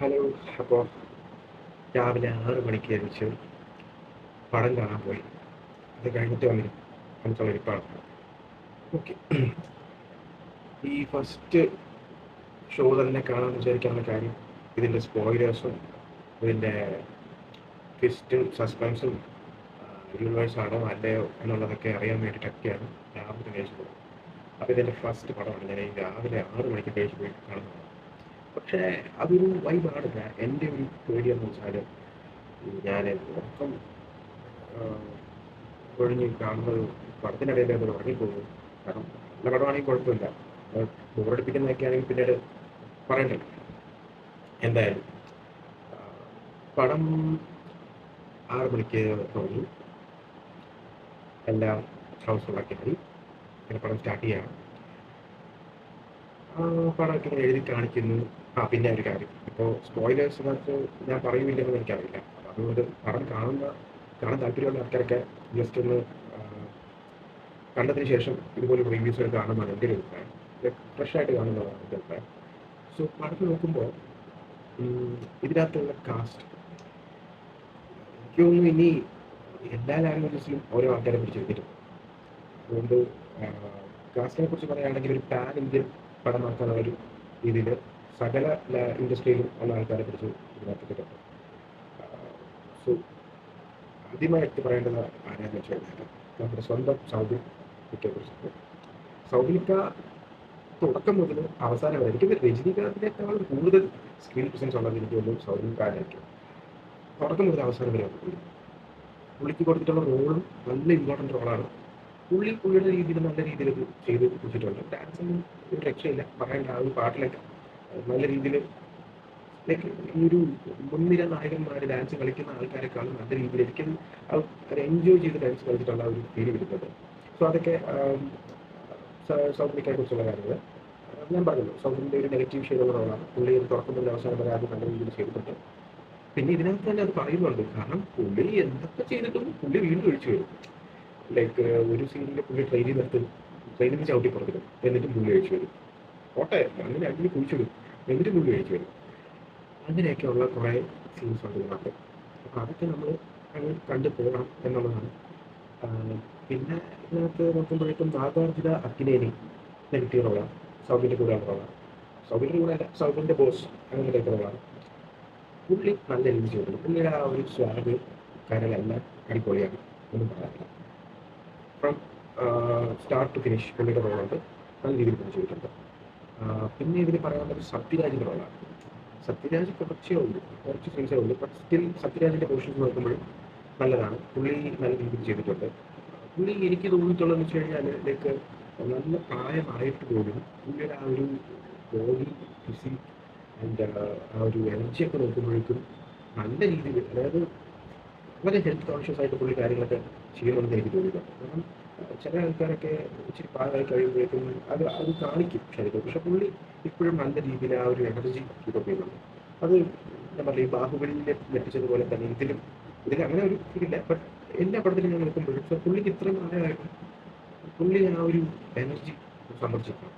Hello അപ്പോൾ രാവിലെ ആറ് മണിക്ക് എഴുതിച്ച് പടം കാണാൻ പോയി. അത് കഴിഞ്ഞിട്ട് വന്നിട്ട് വന്നിട്ടുള്ള പടം. ഓക്കെ ഈ ഫസ്റ്റ് ഷോ തന്നെ കാണാൻ വിചാരിക്കാനുള്ള കാര്യം ഇതിന്റെ സ്പോയിലേഴ്സും ഇതിന്റെ ട്വിസ്റ്റും സസ്പെൻസും യൂണിവേഴ്സ് ആണോ അല്ലയോ എന്നുള്ളതൊക്കെ അറിയാൻ വേണ്ടിയിട്ടൊക്കെയാണ് രാവിലെ കഴിച്ചു പോകുന്നത് അപ്പോൾ ഇതിന്റെ ഫസ്റ്റ് പടമാണ് ഞാൻ രാവിലെ ആറ് മണിക്ക് കഴിച്ചു പോയി കാണുന്നത്. പക്ഷേ അതൊരു വൈബാണ് ഞാൻ എന്റെ ഒരു പേടി എന്ന് വെച്ചാൽ ഞാൻ ഉറക്കം ഒഴിഞ്ഞ് ഒരു പടത്തിനിടയിൽ അത് ഉറങ്ങിപ്പോകും. കാരണം നല്ല പടമാണെങ്കിൽ കുഴപ്പമില്ല. ബോറടിപ്പിക്കുന്നതൊക്കെ ആണെങ്കിൽ പിന്നീട് പറയണ്ടല്ലോ എന്തായാലും പടം ആറ് മണിക്ക് തുടങ്ങി. എല്ലാം ഹൗസ്ഫുള്ളൊക്കെ ആയി പിന്നെ പടം സ്റ്റാർട്ട് ചെയ്യണം. ആ, പടമൊക്കെ ഇങ്ങനെ എഴുതി കാണിക്കുന്നു. ആ പിന്നെ ഒരു കാര്യം. ഇപ്പോൾ സ്പോയിലേഴ്സിനകത്ത് ഞാൻ പറയുമില്ലെന്ന് എനിക്കറിയില്ല. അതുകൊണ്ട് പടം കാണുന്ന കാണാൻ താല്പര്യമുള്ള ആൾക്കാരൊക്കെ ജസ്റ്റ് ഒന്ന് കണ്ടതിന് ശേഷം ഇതുപോലെ റിവ്യൂസ് കാണുമ്പോൾ എന്റെ ഒരു അഭിപ്രായം. ഫ്രഷ് ആയിട്ട് കാണുന്നതാണ് എന്റെ അഭിപ്രായം. സോ പടത്തിൽ നോക്കുമ്പോൾ ഇതിനകത്തുള്ള കാസ്റ്റ് എനിക്ക് തോന്നുന്നു ഇനി എല്ലാ ലാംഗ്വേജസിലും ഓരോ ആൾക്കാരെ പിടിച്ചെടുത്തിട്ടുണ്ട് അതുകൊണ്ട് കാസ്റ്റിനെ കുറിച്ച് പറയുകയാണെങ്കിൽ ഒരു പാൻ ഇന്ത്യൻ പടമാക്കാനുള്ള ഒരു രീതിയിൽ സകല ഇൻഡസ്ട്രിയിലും ഉള്ള ആൾക്കാരെ കുറിച്ച് ഇതിനകത്തിട്ടുണ്ട് സോ ആദ്യമായിട്ട് പറയേണ്ടത് ആരാന്ന് വെച്ച് കഴിഞ്ഞാൽ നമ്മുടെ സ്വന്തം സൗബിൻ കുറിയെ സൗദിക്ക തുടക്കം മുതൽ അവസാനം വരെ എനിക്ക് രജനീകാന്തിനേക്കാളും കൂടുതൽ സ്ക്രീൻ പ്രസൻസ് ഉള്ളത് എനിക്ക് തോന്നുന്നു സൗബിൻ ഖാനായിരിക്കും തുടക്കം മുതൽ അവസാനം വരെ പുള്ളി. പുള്ളിക്ക് കൊടുത്തിട്ടുള്ള റോളും നല്ല ഇമ്പോർട്ടന്റ് റോളാണ് പുള്ളി പുള്ളിയുടെ രീതിയിൽ നല്ല രീതിയിൽ ചെയ്ത് വെച്ചിട്ടുണ്ട് ഡാൻസ് ഒന്നും ഒരു രക്ഷയില്ല. പറയേണ്ട ആ ഒരു പാട്ടിലൊക്കെ നല്ല രീതിയിൽ ലൈക്ക് ഈ ഒരു മുൻനിര നായകന്മാർ ഡാൻസ് കളിക്കുന്ന ആൾക്കാരെക്കാളും നല്ല രീതിയിൽ ഒരിക്കലും അവർ എൻജോയ് ചെയ്ത് ഡാൻസ് കളിച്ചിട്ടുള്ള ഒരു ഫീൽ വരുന്നത്. സോ അതൊക്കെ സൗദിനെ കുറിച്ചുള്ള കാര്യങ്ങൾ ഞാൻ പറഞ്ഞല്ലോ സൗദിന്റെ ഒരു നെഗറ്റീവ് ഷെയ്ഡുള്ള റോളാണ് പുള്ളി ഒരു തുടക്കം മുതൽ അവസാനം വരെ അത് നല്ല രീതിയിൽ ചെയ്തിട്ടുണ്ട്. പിന്നെ ഇതിനകത്ത് തന്നെ അത് പറയുന്നുണ്ട് കാരണം പുള്ളി എന്തൊക്കെ ചെയ്തിട്ടും പുള്ളി വീണ്ടും ഒഴിച്ചു വരും. ലൈക്ക് ഒരു സീനിൽ പുള്ളി ട്രെയിനിൽ നിർത്തും ട്രെയിനിൽ ചവിട്ടി പുറത്തിടും എന്നിട്ടും പുള്ളി ഒഴിച്ചു വരും. കോട്ടെ അങ്ങനെ അടിയിൽ കുഴിച്ചിടും എന്നിട്ട് പുള്ളി കഴിച്ചു വരും. അങ്ങനെയൊക്കെയുള്ള കുറേ സീൻസ് ഉണ്ട് ഇതിനകത്ത്. അപ്പോൾ അതൊക്കെ നമ്മൾ അങ്ങ് കണ്ടു പോകണം എന്നുള്ളതാണ്. പിന്നെ ഇതിനകത്ത് നോക്കുമ്പോഴേക്കും നാഗാർജുന അക്കിനേനി നെഗറ്റീവ് റോളാണ് സൗബിന്റെ കൂടെ റോളാണ് സൗബിന്റെ കൂടെ അല്ല സൗബിന്റെ ബോസ് അങ്ങനെ ടൈപ്പ് റോളാണ് പുള്ളി നല്ല രീതിയിൽ ചെയ്തിട്ടുണ്ട് പുള്ളിയുടെ ആ ഒരു സ്വാഗ് കരലെല്ലാം അടിപൊളിയാണ്. ഒന്നും പറയാനില്ല. ഫ്രം സ്റ്റാർട്ട് ടു ഫിനിഷ് പുള്ളിയുടെ റോളുണ്ട് നല്ല രീതിയിൽ ചെയ്തിട്ടുണ്ട്. പിന്നെ ഇതിൽ പറയാനുള്ളത് സത്യരാജിന്റെ റോളാണ്. സത്യരാജ് കുറച്ചേ ഉള്ളൂ കുറച്ച് സീൻസേ ഉള്ളൂ ബട്ട് സ്റ്റിൽ സത്യരാജിന്റെ പോർഷൻസ് നോക്കുമ്പോഴും നല്ലതാണ്. പുള്ളി നല്ല രീതിയിൽ ചെയ്തിട്ടുണ്ട്. പുള്ളി എനിക്ക് തോന്നിയിട്ടുള്ളതെന്ന് വെച്ച് കഴിഞ്ഞാൽ ലൈക്ക് നല്ല പ്രായമായിട്ട് പോലും പുള്ളിയുടെ ആ ഒരു ബോഡി ഫിസിക് ആൻഡ് ആ ഒരു എനർജിയൊക്കെ നോക്കുമ്പോഴേക്കും നല്ല രീതിയിൽ അതായത് വളരെ ഹെൽത്ത് കോൺഷ്യസ് ആയിട്ട് പുള്ളി കാര്യങ്ങളൊക്കെ ചെയ്യണമെന്ന് എനിക്ക് തോന്നിയിട്ടുണ്ട്. കാരണം ചില ആൾക്കാരൊക്കെ ഇച്ചിരി പാകമായി കഴിയുമ്പോഴേക്കും അത് അത് കാണിക്കും ശരീരം പക്ഷെ പുള്ളി ഇപ്പോഴും നല്ല രീതിയിൽ ആ ഒരു എനർജി കീപ്പ് അത് ഞാൻ പറഞ്ഞു ഈ ബാഹുബലിയിൽ ലഭിച്ചതുപോലെ തന്നെ ഇതിലും ഇതിൽ അങ്ങനെ ഒരു ഇതില്ല. ബട്ട് എല്ലാ പടത്തിലും ഞാൻ നോക്കുമ്പോഴും പക്ഷെ പുള്ളിക്ക് ഇത്രയും പ്രായമായിട്ടും പുള്ളി ആ ഒരു എനർജി സംരക്ഷിക്കണം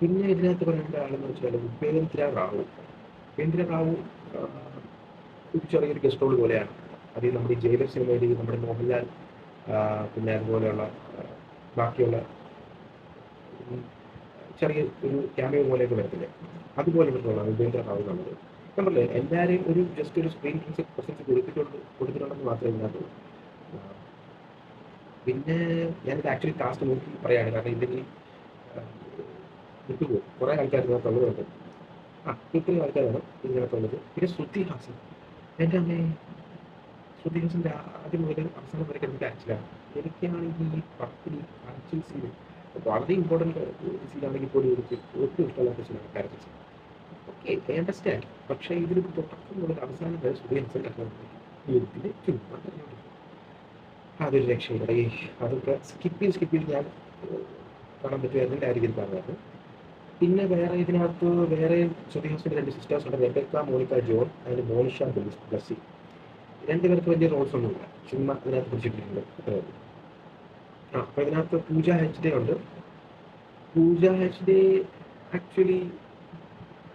പിന്നെ ഇതിനകത്ത് പറയേണ്ട ആളെന്ന് വെച്ചാൽ ഉപേന്ദ്ര റാവു. ഉപേന്ദ്ര റാവു ഒരു ചെറിയൊരു ഗസ്റ്റ് പോലെയാണ്. അത് നമ്മുടെ ജയിലർ സിനിമയിൽ നമ്മുടെ മോഹൻലാൽ പിന്നെ അതുപോലെയുള്ള ബാക്കിയുള്ള ചെറിയ ഒരു ക്യാമിയോ പോലെയൊക്കെ വരത്തില്ലേ? അതുപോലെ റാവു എന്നുള്ളത് ഞാൻ പറഞ്ഞില്ലേ എല്ലാവരെയും ഒരു ജസ്റ്റ് ഒരു സ്ക്രീൻ പ്രസൻസ് കൊടുത്തിട്ടുണ്ട് കൊടുത്തിട്ടുണ്ടെന്ന് മാത്രമേ ഇതിനകത്തുള്ളൂ പിന്നെ ഞാനിത് ആക്ച്വലി കാസ്റ്റ് നോക്കി പറയാണ് കാരണം ഇല്ലെങ്കിൽ വിട്ടുപോകും കുറേ ആൾക്കാർ ഇതിനകത്തുള്ളതുണ്ട് ആ ഇത്രയും ആൾക്കാരാണ് ഇതിനകത്തുള്ളത്. പിന്നെ ശ്രുതി ഹാസൻ. എന്റെ അമ്മേ ഹാസന്റെ ആദ്യം മുതൽ അവസാനം വരെ എനിക്ക് ആക്ച്വലാണ് എനിക്കാണെങ്കിൽ ഈ പത്തിൽ ആക്ച്വൽ സീൻ വളരെ ഇമ്പോർട്ടന്റ് സീനാണെങ്കിൽ പോലും എനിക്ക് ഒട്ടും ഇഷ്ടമല്ലാത്ത സീനാണ് കാരക്ടർ ഓക്കെ ഐ അണ്ടർസ്റ്റാൻഡ് പക്ഷേ ഇതിൽ തുടക്കം മുതൽ അവസാനം വരെ ഹാസന്റെ എന്തിന് ചുമ്മാ. അതൊരു രക്ഷയില്ല. ഈ അതൊക്കെ സ്കിപ്പ് ചെയ്ത് സ്കിപ്പ് ചെയ്ത് ഞാൻ കാണാൻ പറ്റുമായിരുന്നു ആ രീതിയിൽ പറഞ്ഞായിരുന്നു പിന്നെ വേറെ ഇതിനകത്ത് വേറെ ഹാസന്റെ രണ്ട് സിസ്റ്റേഴ്സ് ഉണ്ട്. റെബക്ക മോണിക്ക ജോൺ അതിന് മോനിഷ ബ്ലസ് രണ്ടുപേർക്ക് വലിയ റോൾസ് ഒന്നുമില്ല. ചുമ്മാ ഇതിനകത്ത് പിടിച്ചിട്ടുണ്ട്. ആ അപ്പൊ ഇതിനകത്ത് പൂജ ഹെച്ച് ഡേ ഉണ്ട്. പൂജ ഹെച്ച് ഡേ ആക്ച്വലി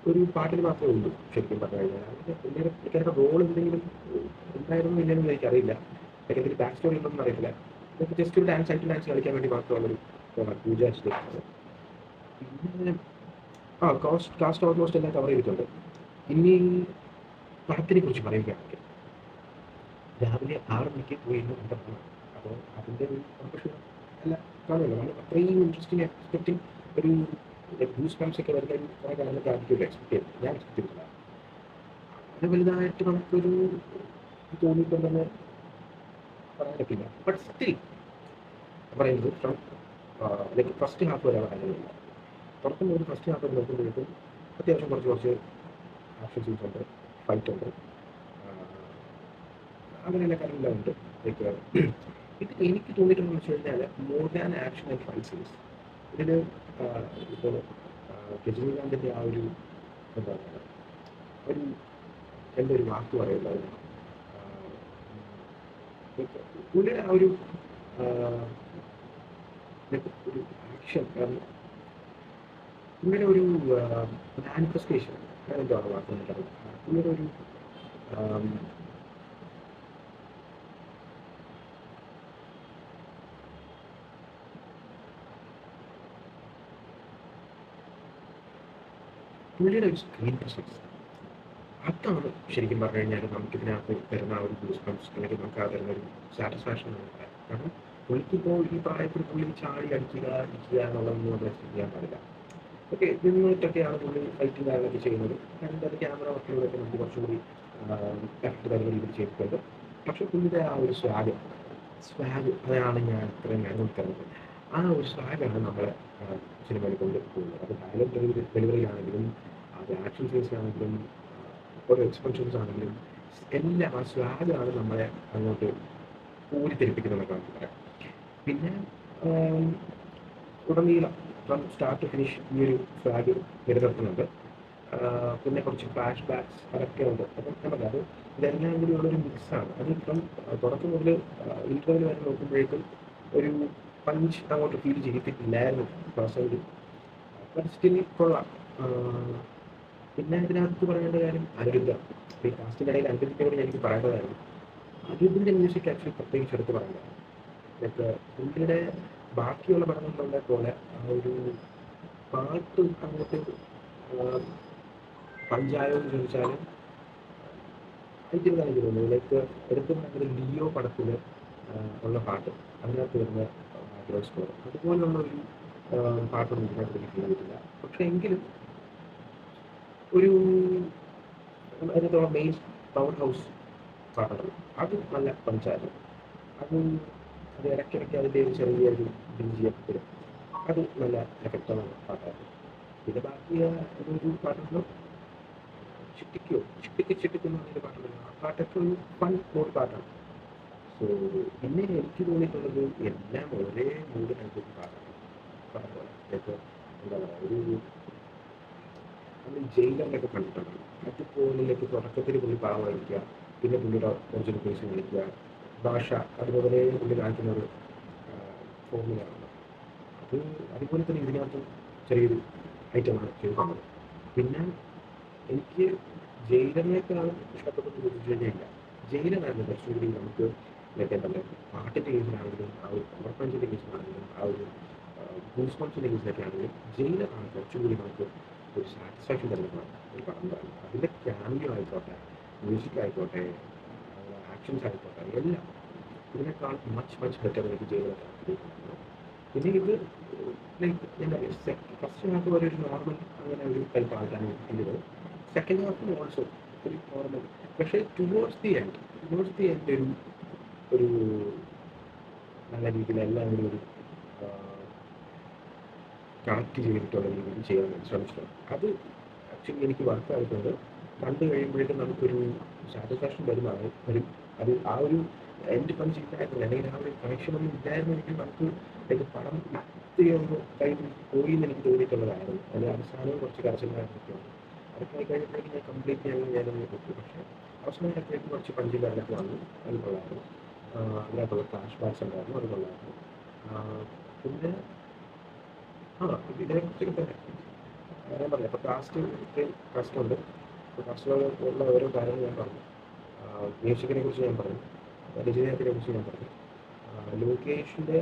ഒരു പാട്ടിൽ മാത്രമേ ഉള്ളൂ ശരിക്കും പറഞ്ഞു കഴിഞ്ഞാൽ. പുള്ളിക്കാരുടെ റോൾ എന്തെങ്കിലും ഉണ്ടായിരുന്നു ഇല്ലെന്ന് എനിക്കറിയില്ല. എനിക്ക് എന്തെങ്കിലും ബാക്ക് സ്റ്റോറി ഉണ്ടെന്ന് അറിയില്ല ഇതൊക്കെ ജസ്റ്റ് ഒരു ഡാൻസ് ആയിട്ട് ഡാൻസ് കളിക്കാൻ വേണ്ടി മാത്രമുള്ളൊരു പൂജ ഹെച്ച് ഡേ പിന്നെ ആ കോസ്റ്റ് കാസ്റ്റ് ഓൾമോസ്റ്റ് എല്ലാം കവർ ചെയ്തിട്ടുണ്ട്. ഇനി പടത്തിനെ കുറിച്ച് പറയുകയാണെങ്കിൽ രാവിലെ ആറ് മണിക്ക് പോയി ഇരുന്ന് കണ്ട അപ്പോൾ അതിന്റെ ഒരു സന്തോഷം. അല്ല കാണുമല്ലോ? നമ്മൾ അത്രയും ഇൻട്രസ്റ്റിംഗ് എക്സ്പെക്ടിങ് ഒരു ബ്യൂസ് പംസ് ഒക്കെ വരുന്ന ഒരു കുറേ കാലം ആയിരിക്കും എക്സ്പെക്ട് ചെയ്തത് ഞാൻ എക്സ്പെക്ട് ചെയ്തില്ല അത് വലുതായിട്ട് നമുക്കൊരു തോന്നിയിട്ടുണ്ടെന്ന് പറയാൻ പറ്റില്ല. ബട്ട് സ്റ്റിൽ പറയുന്നത് ഫ്രം ലൈക്ക് ഫസ്റ്റ് ഹാഫ് വരെ കാര്യമില്ല പുറത്തുനിന്ന് ഒരു ഫസ്റ്റ് ഹാഫ് നോക്കുമ്പോഴേക്കും അത്യാവശ്യം കുറച്ച് കുറച്ച് ആക്ഷൻ സീൻസ് ഉണ്ട് ഫൈറ്റ് ഉണ്ട്. അങ്ങനെയുള്ള കാര്യങ്ങളെല്ലാം ഉണ്ട്. ലൈക്ക് ഇത് എനിക്ക് തോന്നിയിട്ടുണ്ടെന്ന് വെച്ച് കഴിഞ്ഞാൽ more than action and fight ഇതിൽ ഇപ്പോൾ രജനീകാന്തിന്റെ ആ ഒരു എന്താ പറയുക ഒരു എന്റെ ഒരു വാക്ക് പറയുന്നത് പുള്ളിയുടെ ആ ഒരു ഒരു ആക്ഷൻ കാരണം പുള്ളിയുടെ ഒരു മാനിഫെസ്റ്റേഷൻ എന്താണ് വാക്ക് എനിക്കറിയില്ല പുള്ളിയുടെ ഒരു പുള്ളിയുടെ ഒരു സ്ക്രീൻ പ്രസൻസ് അതാണ് ശരിക്കും പറഞ്ഞു കഴിഞ്ഞാൽ നമുക്ക് ഇതിനകത്ത് തരുന്ന ഒരു ഗൂസ് അല്ലെങ്കിൽ നമുക്ക് ആ തരുന്ന ഒരു സാറ്റിസ്ഫാക്ഷൻ കാരണം പുള്ളിക്കിപ്പോൾ ഈ പ്രായത്തിൽ പുള്ളി ചാടി അടിക്കുക ഇരിക്കുക എന്നുള്ളതൊന്നും നമ്മൾ ചെയ്യാൻ പാടില്ല. ഓക്കെ നിന്നിട്ടൊക്കെയാണ് പുള്ളി ഫൈറ്റിംഗ് കാര്യങ്ങളൊക്കെ ചെയ്യുന്നത്. അതിന്റെ അത് ക്യാമറ വർക്കിലൂടെയൊക്കെ നമുക്ക് കുറച്ചുകൂടി എഫക്ട് തരുന്ന രീതിയിൽ ചെയ്തിട്ടുണ്ട്. പക്ഷെ പുള്ളിയുടെ ആ ഒരു സ്വാഗ് സ്വാഗ് അതാണ് ഞാൻ ഇത്രയും ഞാൻ തരുന്നത് ആ ഒരു സ്വാഗാണ് നമ്മളെ സിനിമയിൽ കൊണ്ട് പോകുന്നത്. അത് ഡയലോഗ് ഡെലിവറി ഡെലിവറി അത് ആക്ഷൻ സീൻസ് ആണെങ്കിലും ഓരോ എക്സ്പ്രഷൻസ് ആണെങ്കിലും എല്ലാം ആ സ്വാഗതമാണ് നമ്മളെ അങ്ങോട്ട് ഊരിത്തെരിപ്പിക്കുന്നതെന്നൊക്കെ നമുക്ക് പറയാം. പിന്നെ ഉടനീളം ഫ്രം സ്റ്റാർട്ട് ടു ഫിനിഷ് ഈ ഒരു ഫ്ലാഗ് നിലനിർത്തുന്നുണ്ട്. പിന്നെ കുറച്ച് ഫ്ലാഷ് ബാക്സ് അതൊക്കെ ഉണ്ട്. അപ്പം പറയാം അത് ഇതെല്ലാം കൂടി ഉള്ളൊരു മിക്സാണ് അത് ഇപ്പം തുടക്കം മുതൽ ഇന്റർവ്യൂ വരെ നോക്കുമ്പോഴേക്കും ഒരു പഞ്ച് അങ്ങോട്ട് ഫീൽ ചെയ്തിട്ടില്ലായിരുന്നു ക്ലാസ് ബട്ട് സ്റ്റിൽ കൊള്ളാം. പിന്നെ ഇതിനകത്ത് പറയേണ്ട കാര്യം അനിരുദ്ധ ഈ കാസ്റ്റിന്റെ ഇടയിൽ അനിരുദ്ധിനോട് എനിക്ക് പറയേണ്ടതായിരുന്നു അനിരുദ്ധിന്റെ മ്യൂസിക് ആക്ച്വലി പ്രത്യേകിച്ച് എടുത്ത് പറയേണ്ടതാണ് ലൈക്ക് പുള്ളിയുടെ ബാക്കിയുള്ള പടങ്ങളിലുള്ള പോലെ ആ ഒരു പാട്ട് അങ്ങോട്ട് പഞ്ചായോ എന്ന് ചോദിച്ചാൽ എനിക്കെന്താണ് എനിക്ക് തോന്നുന്നത്. ലൈക്ക് എടുത്തു പറയുന്നത് ലിയോ പടത്തിൽ ഉള്ള പാട്ട്. അതിനകത്ത് വരുന്ന ബാക്ക്ഗ്രൗണ്ട് സ്കോർ അതുപോലെയുള്ള ഒരു പാട്ടൊന്നും ഇതിനകത്ത് എനിക്ക് ഫീൽ പക്ഷെ എങ്കിലും ഒരു മെയിൻ പവർ ഹൗസ് പാട്ടുകൾ അത് നല്ല പഞ്ചായത്ത്. അത് അത് ഇടയ്ക്കിടയ്ക്ക് അതിന്റെ ഒരു ചെറിയ ഒരു ബിഞ്ചിയൊക്കെ വരും അത് നല്ല എഫക്റ്റാണ് പാട്ടായിരുന്നു പിന്നെ ബാക്കി ഒരു പാട്ടുണ്ടോ ചിട്ടിക്കോ ചിട്ടിക്ക് ചിട്ടിക്കുന്ന ഒരു പാട്ടുണ്ടല്ലോ ആ പാട്ടൊക്കെ ഒരു ഫൺ മൂഡ് പാട്ടാണ്. സോ പിന്നെ എനിക്ക് തോന്നിയിട്ടുള്ളത് എല്ലാം ഒരേ മൂഡിനകത്ത് പാട്ടാണ് പറഞ്ഞ എന്താ പറയുക ഒരു നമ്മൾ ജയിലറിലൊക്കെ കണ്ടിട്ടുണ്ട്. മറ്റു ലൈക്ക് തുടക്കത്തിൽ പുള്ളി പാവമായിരിക്കുക പിന്നെ പുള്ളിയുടെ ഒറിജിനൽ പേസ് വിളിക്കുക ഭാഷ അതുപോലെ പുള്ളി കാണിക്കുന്ന ഒരു ഫോമിലാണ് അത് അതുപോലെ തന്നെ ഇതിനകത്ത് ചെറിയൊരു ഐറ്റമാണ് ചെയ്തിട്ടുള്ളത്. പിന്നെ എനിക്ക് ജയിലറിനേക്കാളും ഇഷ്ടപ്പെട്ടത് ജയിലില്ല ജയിലറായിരുന്നു കുറച്ചുകൂടി നമുക്ക് എന്താ പറയുക പാട്ടിന്റെ കേസിലാണെങ്കിലും ആ ഒരു പവർ പഞ്ചിന്റെ കേസിലാണെങ്കിലും ആ ഒരു ഗൂസ് കേസിലൊക്കെ ആണെങ്കിലും ജയിലറാണ് കുറച്ചുകൂടി നമുക്ക് ഒരു സാറ്റിസ്ഫാക്ഷൻ തരുന്ന ഒരു പടം പറയുന്നത്. അതിന്റെ ക്യാമിയോ ആയിക്കോട്ടെ മ്യൂസിക് ആയിക്കോട്ടെ ആക്ഷൻസ് ആയിക്കോട്ടെ എല്ലാം ഇതിനേക്കാൾ മച്ച് മച്ച് ബെറ്റർ എനിക്ക് ജയിലർ പിന്നെ ഇത് ലൈക്ക് എന്താ ഫസ്റ്റ് ഹാഫ് വരെ ഒരു നോർമൽ അങ്ങനെ ഒരു ടൈപ്പ് ഫീൽ ചെയ്തത് സെക്കൻഡ് ഹാഫിന് ഓൾസോ ഒരു നോർമൽ പക്ഷേ towards the end towards the end ഒരു ഒരു നല്ല രീതിയിൽ എല്ലാവരും ഒരു കണക്ട് ചെയ്തിട്ടുള്ള രീതിയിൽ ചെയ്യാൻ വേണ്ടി ശ്രമിച്ചിട്ടുണ്ട് അത് ആക്ച്വലി എനിക്ക് വർക്കായിട്ടുണ്ട് കണ്ടു കഴിയുമ്പോഴേക്കും നമുക്കൊരു സാറ്റിസ്ഫാക്ഷൻ വരുന്നതാണ്. വരും. അത് ആ ഒരു എന്റെ പണി ചെയ്തായിരുന്നു അല്ലെങ്കിൽ ആ ഒരു കണക്ഷൻ ഒന്നും ഇല്ലായിരുന്നെങ്കിൽ നമുക്ക് അതിന്റെ പണം ഇത്തിരി ഒന്ന് കയ്യിൽ പോയി എന്ന് എനിക്ക് തോന്നിയിട്ടുള്ളതായിരുന്നു. അതിൽ അവസാനവും കുറച്ച് കരച്ചിലായിരുന്നൊക്കെയാണ് അതൊക്കെ കഴിഞ്ഞപ്പോഴേക്കും ഞാൻ കംപ്ലീറ്റ് ചെയ്യാൻ ഞാനൊന്ന് കൊടുത്തു പക്ഷേ അവസാനമായപ്പോഴേക്കും കുറച്ച് പഞ്ച് കാര്യങ്ങളൊക്കെ വന്നു. അത് കൊള്ളായിരുന്നു. അതിനകത്തുള്ള ഫ്ലാഷ് ബാക്സ് ഉണ്ടായിരുന്നു. അത് കൊള്ളായിരുന്നു. പിന്നെ ആ ഇതിനെക്കുറിച്ചൊക്കെ തന്നെ. ഞാൻ പറഞ്ഞു അപ്പോൾ കാസ്റ്റ് ഇത്രയും ഉണ്ട്. അപ്പോൾ കാസ്റ്റിലുള്ള ഓരോ കാര്യങ്ങൾ ഞാൻ പറഞ്ഞു. മ്യൂസിക്കിനെ കുറിച്ച് ഞാൻ പറഞ്ഞു. രചനയത്തിനെ കുറിച്ച് ഞാൻ പറഞ്ഞു. ലോകേഷിന്റെ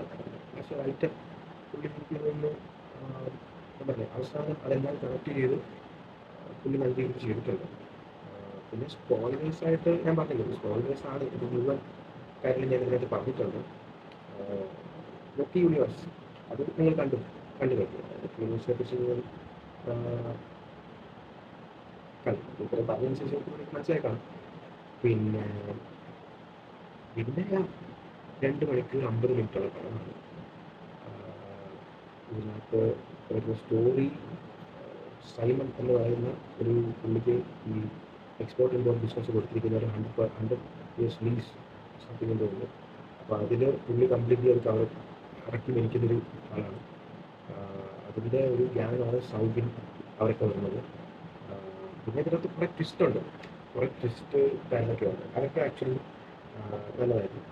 ഐറ്റം പുള്ളി എനിക്ക് ഞാൻ പറഞ്ഞു അവസാനം അതെല്ലാം കണക്ട് ചെയ്ത് പുള്ളി നല്ല രീതിയിൽ ചെയ്തിട്ടുണ്ട് പിന്നെ സ്പോയിലേഴ്സ് ആയിട്ട് ഞാൻ പറഞ്ഞില്ല സ്പോയിലേഴ്സ് ആണ് ഇത് മുഴുവൻ കാര്യങ്ങൾ ഞാൻ ഇതിനകത്ത് പറഞ്ഞിട്ടുണ്ട്. ലക്കി യൂണിവേഴ്സ് അത് നിങ്ങൾ കണ്ടു. കണ്ടു കഴിഞ്ഞു യൂണിവേഴ്സിനെ കുറിച്ച് ആ, കണ്ടു. ഇത്ര പറഞ്ഞതിന് ശേഷം മനസ്സിലായി കാണും. പിന്നെ പിന്നെ രണ്ട് മണിക്കൂർ അമ്പത് മിനിറ്റുള്ള പടമാണ്. ഇതിനകത്ത് ഒരു സ്റ്റോറി സൈമൺ എന്ന് പറയുന്ന ഒരു പുള്ളിക്ക് ഈ എക്സ്പോർട്ട് ഇമ്പോർട്ട് ബിസിനസ് കൊടുത്തിരിക്കുന്ന ഒരു hundred hundred years lease something എന്തോ ഉണ്ട് അപ്പോൾ അതിൽ പുള്ളി കംപ്ലീറ്റ്ലി അത് കവർ കറക്റ്റ് മേടിക്കുന്നൊരു ആളാണ്. അതിന്റെ ഒരു ഗ്യാനമാണ് സൗബിൻ അവരൊക്കെ വരുന്നത് പിന്നെ ഇതിനകത്ത് കുറേ ട്വിസ്റ്റ് ഉണ്ട്. കുറേ ട്വിസ്റ്റ് കാര്യങ്ങളൊക്കെ ഉണ്ട്. അതൊക്കെ ആക്ച്വലി നല്ലതായിരുന്നു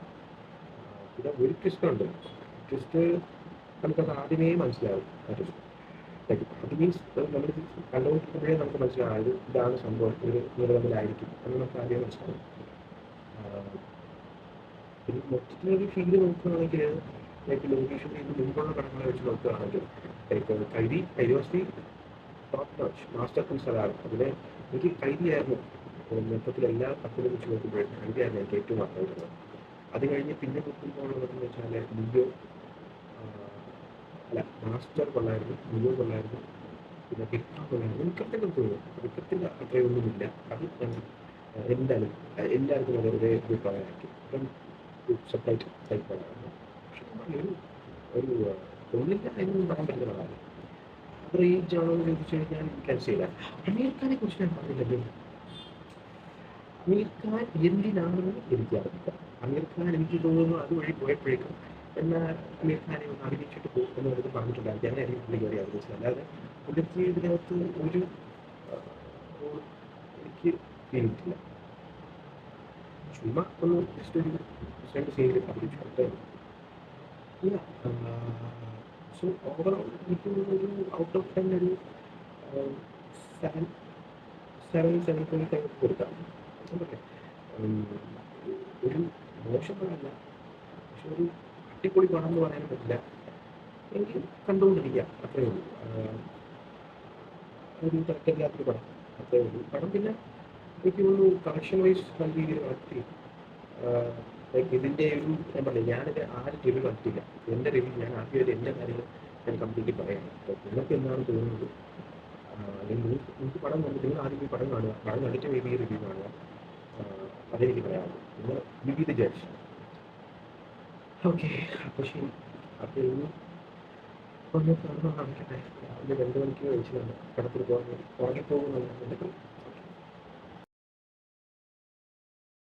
പിന്നെ ഒരു ട്വിസ്റ്റ് ഉണ്ട്. ട്വിസ്റ്റ് നമുക്കത് ആദ്യമേ മനസ്സിലാവും. അത് മീൻസ് നമ്മൾ കണ്ടുകൊണ്ടിരിക്കുമ്പോഴേ നമുക്ക് മനസ്സിലാവും. ഇത് ഇതാണ് സംഭവം. ഒരു നിലവിലായിരിക്കും. എന്ന് നമുക്ക് ആദ്യം മനസ്സിലാവും. പിന്നെ മൊത്തത്തിലൊരു ഫീൽ നോക്കുകയാണെങ്കിൽ ലൈക്ക് ലോകേഷിന്റെ ഇതിന് മുമ്പുള്ള പടങ്ങളെ വെച്ച് നോക്കുകയാണെങ്കിൽ ലൈക്ക് കൈതി കൈദിവാസി ടോപ്പ് നോച്ച് മാസ്റ്റർ പീസ് അതാണ് അതിലെ എനിക്ക് കൈതിയായിരുന്നു മൊത്തത്തിൽ എല്ലാ പത്തിനെ വെച്ച് നോക്കുമ്പോഴും കൈതിയായിരുന്നു എനിക്ക് ഏറ്റവും ആഗ്രഹിക്കുന്നത് അത് കഴിഞ്ഞ് പിന്നെ നോക്കുമ്പോൾ ഉള്ളതെന്ന് വെച്ചാൽ ലിയോ അല്ല മാസ്റ്റർ കൊള്ളായിരുന്നു ലിയോ കൊള്ളായിരുന്നു പിന്നെ വിക്ടർ കൊള്ളായിരുന്നു. വിക്രത്തിന്റെ തോന്നുന്നു. വിക്രത്തിന്റെ അത്രയൊന്നുമില്ല. അത് എന്തായാലും എല്ലാവർക്കും അത് ഒരേ അഭിപ്രായമാക്കി സെപ്പറേറ്റ് ടൈപ്പ് പടമാണ് പക്ഷെ നമ്മൾ ഒരു ഒരു കൊള്ളില്ല എന്നൊന്നും പറയാൻ ആവറേജ് ആണോ എന്ന് ചോദിച്ചു കഴിഞ്ഞാൽ എനിക്ക് ചെയ്യില്ല അമീർ ഖാനെ കുറിച്ച് ഞാൻ പറഞ്ഞില്ലല്ലോ അമീർ ഖാൻ എന്തിനാണെന്ന് എനിക്കറിയില്ല അമീർ ഖാൻ എനിക്ക് തോന്നുന്നു അതുവഴി പോയപ്പോഴേക്കും എന്നാൽ അമീർ ഖാനെ ഒന്ന് അഭിനയിച്ചിട്ട് പോകും എന്ന് പറഞ്ഞിട്ട് പറഞ്ഞിട്ടുണ്ടായിരുന്നു എനിക്ക് പുള്ളി കയറി അഭിനയിച്ചത് അല്ലാതെ പുള്ളിക്ക് ഇതിനകത്ത് ഒരു എനിക്ക് ഫീലിട്ടില്ല ചുമ്മാ ഒന്ന് ജസ്റ്റ് ഒരു രണ്ട് സീനിൽ അഭിനയിച്ചു അത്രേ സോ ഓവറോൾ എനിക്ക് ഒരു ഔട്ട് ഓഫ് ടെൻ ഒരു seven seven seven point five കൊടുക്കാം ഓക്കെ ഒരു മോശം പടമല്ല പക്ഷെ ഒരു അടിപൊളി പടം എന്ന് പറയാൻ പറ്റില്ല എനിക്ക് കണ്ടുകൊണ്ടിരിക്കാം അത്രേ ഉള്ളൂ ഒരു തരക്കില്ലാത്തൊരു പടം അത്രേ ഉള്ളൂ പടം പിന്നെ എനിക്ക് തോന്നുന്നു കളക്ഷൻ വൈസ് നല്ല രീതിയിൽ നടത്തി ലൈക്ക് ഇതിന്റെ ഒരു ഞാൻ പറഞ്ഞു ഞാനിത് ആരും റിവ്യൂ കണ്ടിട്ടില്ല. എന്റെ റിവ്യൂ ഞാൻ ആദ്യമായിട്ട് എന്റെ കാര്യങ്ങൾ ഞാൻ കംപ്ലീറ്റ്ലി പറയാം. അപ്പോൾ നിങ്ങൾക്ക് എന്താണ് തോന്നുന്നത്? അല്ലെങ്കിൽ നിങ്ങൾക്ക് പടം കണ്ടു നിങ്ങൾ ആദ്യം ഈ പടം കാണുക. പടം കണ്ടിട്ട് മേ ബി റിവ്യൂ കാണുക. അതെനിക്ക് പറയാനുള്ളൂ നിങ്ങൾ ബി ദ ജഡ്ജ് ഓക്കെ അപ്പോൾ ശരി. അപ്പോൾ ഇനി ഒന്ന് തുറന്നു കാണിക്കട്ടെ രണ്ട് മണിക്ക് കഴിച്ചതാണ് പടത്തിൽ ഉറങ്ങിപ്പോകുന്നുണ്ട്